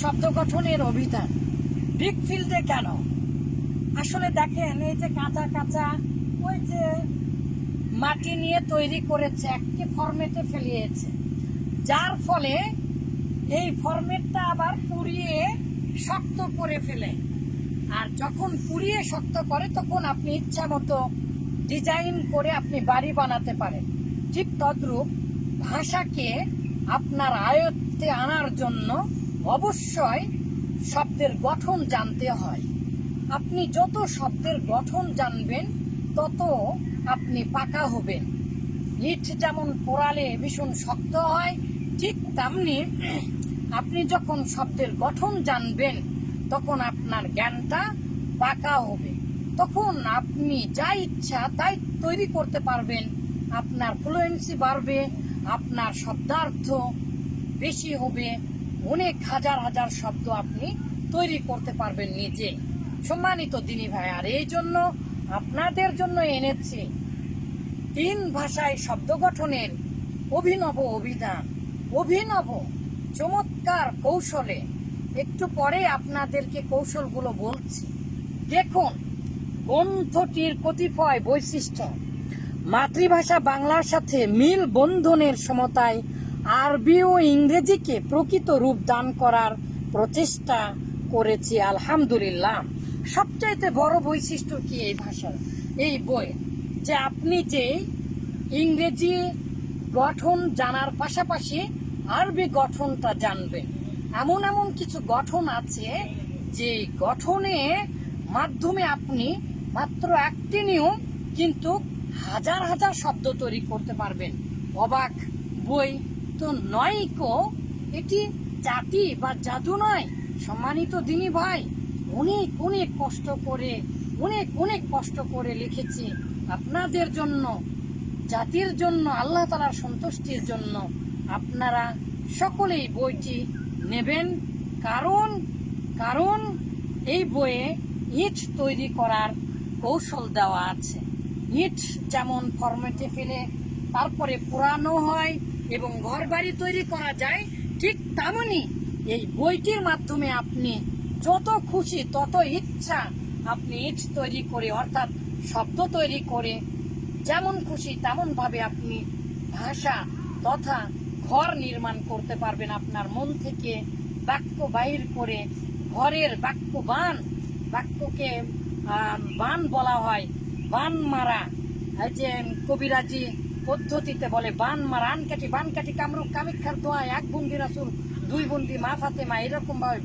শব্দ গঠনের অভিধান বিগ ফিল্ডে কেন? আসলে দেখেন, এই যে কাঁচা কাঁচা, ওই যে মাটি নিয়ে তৈরি করেছে, একটি ফরমেটে ফেলিয়েছে। যার ফলে এই ফরমেটটা আবার পুড়িয়ে শক্ত করে ফেলে। আর যখন পুড়িয়ে শক্ত করে, তখন আপনি ইচ্ছা মতো ডিজাইন করে আপনি বাড়ি বানাতে পারেন। ঠিক তদ্রূপ ভাষাকে আপনার আয়ত্তে আনার জন্য অবশ্যই শব্দের গঠন জানতে হয়। আপনি যত শব্দের গঠন জানবেন, তত আপনি পাকা হবেন। ইট যেমন পোড়ালে ভীষণ শক্ত হয়, ঠিক তেমনি আপনি যখন শব্দের গঠন জানবেন, তখন আপনার জ্ঞানটা পাকা হবে। তখন আপনি যা ইচ্ছা তাই তৈরি করতে পারবেন। আপনার ফ্লুয়েন্সি বাড়বে, আপনার শব্দার্থ বেশি হবে। অনেক হাজার হাজার শব্দ আপনি তৈরি করতে পারবেন নিজে। সম্মানিত দিনী ভাই, আর এই জন্য আপনাদের জন্য এনেছি তিন ভাষায় শব্দ গঠনের অভিনব অভিধান, অভিনব চমৎকার কৌশলে। একটু পরে আপনাদেরকে কৌশলগুলো বলছি। দেখুন, গ্রন্থটির কতিপয় বৈশিষ্ট্য। মাতৃভাষা বাংলার সাথে মিল বন্ধনের সমতায় আরবি ও ইংরেজিকে প্রকৃত রূপ দান করার প্রচেষ্টা করেছি, আলহামদুলিল্লাহ। সবচাইতে বড় বৈশিষ্ট্য কি এই ভাষার? এই বই যে আপনি যে ইংরেজি গঠন জানার পাশাপাশি আরবি গঠনটা জানবেন। এমন এমন কিছু গঠন আছে যে গঠনে মাধ্যমে আপনি মাত্র একটি নিয়ম কিন্তু হাজার হাজার শব্দ তৈরি করতে পারবেন। অবাক বই তো নয় কো এটি জাতি বা জাদু নয়, সম্মানিত দিনী ভাই। অনেক অনেক কষ্ট করে, অনেক অনেক কষ্ট করে লিখেছি। আপনাদের জন্য, জাতির জন্য, আল্লাহ তালার সন্তুষ্টির জন্য আপনারা সকলেই বইটি নেবেন। কারণ কারণ এই বইয়ে ইট তৈরি করার কৌশল দেওয়া আছে। ইট যেমন ফরমেটে ফেলে তারপরে পুরানো হয় এবং ঘর বাড়ি তৈরি করা যায় ঠিক তেমনই এই বইটির মাধ্যমে আপনি যত খুশি, তত ইচ্ছা আপনি ইট তৈরি করে, অর্থাৎ শব্দ তৈরি করে, যেমন খুশি তেমন ভাবে আপনি ভাষা তথা ঘর নির্মাণ করতে পারবেন আপনার মন থেকে বাক্য বাহির করে। ঘরের বাক্য বান, বাক্যকে বান বলা হয়, বান মারা। এই যে কবিরাজি পদ্ধতিতে বলে, বান মার আন কাটি বান কাটি কামরুক কামিক্ষার দোয়া এক বন্দি রাসুল, দুই বন্দি মা ফাতেমা। এরকম ভাবে